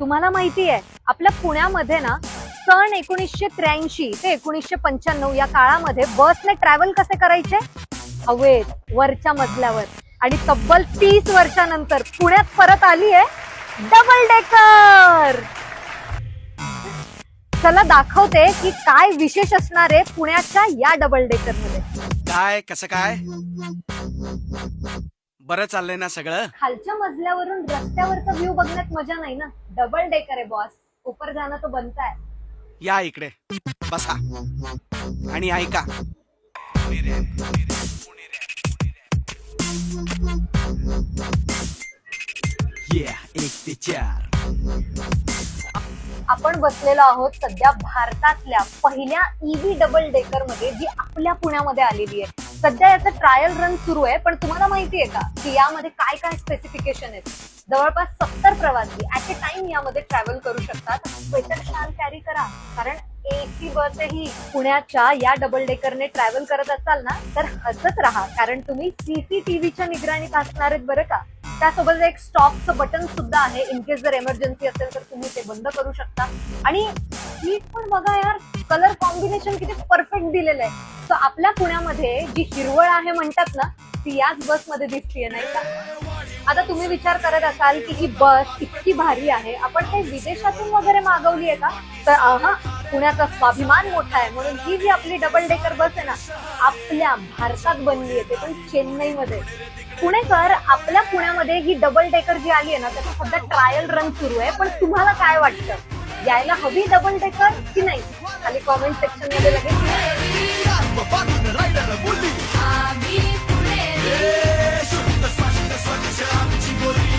तुम्हाला माहिती आहे आपल्या पुण्यामध्ये ना सन एकोणीसशे त्र्याऐंशी ते एकोणीसशे पंच्याण्णव या काळामध्ये बसने ट्रॅव्हल कसे करायचे? हवेत वरच्या मजल्यावर. आणि तब्बल तीस वर्षानंतर पुण्यात परत आली आहे डबल डेकर चला दाखवते की काय विशेष असणार आहे पुण्याच्या या डबल डेकरमध्ये काय? कसं काय? बरं चाललंय ना सगळं? खालच्या मजल्यावरून रस्त्यावरचा व्ह्यू बघण्यात मजा नाही ना? डबल डेकर आहे बॉस ऊपर जाणं तो बनता है या इकडे. बसा. आणि ऐका. Yeah, एक ते चार. आपण बसलेलो आहोत सध्या भारतातल्या पहिल्या ईव्ही डबल डेकरमध्ये जी आपल्या पुण्यामध्ये आलेली आहे. सध्या याचं ट्रायल रन सुरू आहे पण तुम्हाला माहिती आहे का की यामध्ये काय काय स्पेसिफिकेशन आहेत? जवळपास सत्तर प्रवासी ऍट ए टाइम यामध्ये ट्रॅव्हल करू शकतात. स्वेटर शाल कॅरी करा. कारण एसी बसही पुण्याच्या या डबल डेकरने ट्रॅव्हल करत असाल ना तर हसत राहा. कारण तुम्ही सीसीटीव्हीच्या निगराणीत असणार आहेत बरं का. त्यासोबत एक स्टॉपचं बटन सुद्धा आहे. इन केस जर एमर्जन्सी असेल तर तुम्ही ते बंद करू शकता. आणि सीट पण बघा यार. कलर कॉम्बिनेशन किती परफेक्ट दिलेलं आहे. सो आपल्या पुण्यामध्ये जी हिरवळ आहे म्हणतात ना ती याच बसमध्ये दिसतीये नाही का? आता तुम्ही विचार करत असाल की ही बस इतकी भारी आहे आपण काही विदेशातून वगैरे मागवली आहे का? तर हा पुण्याचा स्वाभिमान मोठा आहे म्हणून ही जी आपली डबल डेकर बस आहे ना आपल्या भारतात बनली आहे ते पण चेन्नईमध्ये. पुणेकर आपल्या पुण्यामध्ये ही डबल डेकर जी आली आहे ना त्याचा सध्या ट्रायल रन सुरू आहे पण तुम्हाला काय वाटतं? यायला हवी डबल डेकर की नाही? खाली कॉमेंट सेक्शनमध्ये लगेच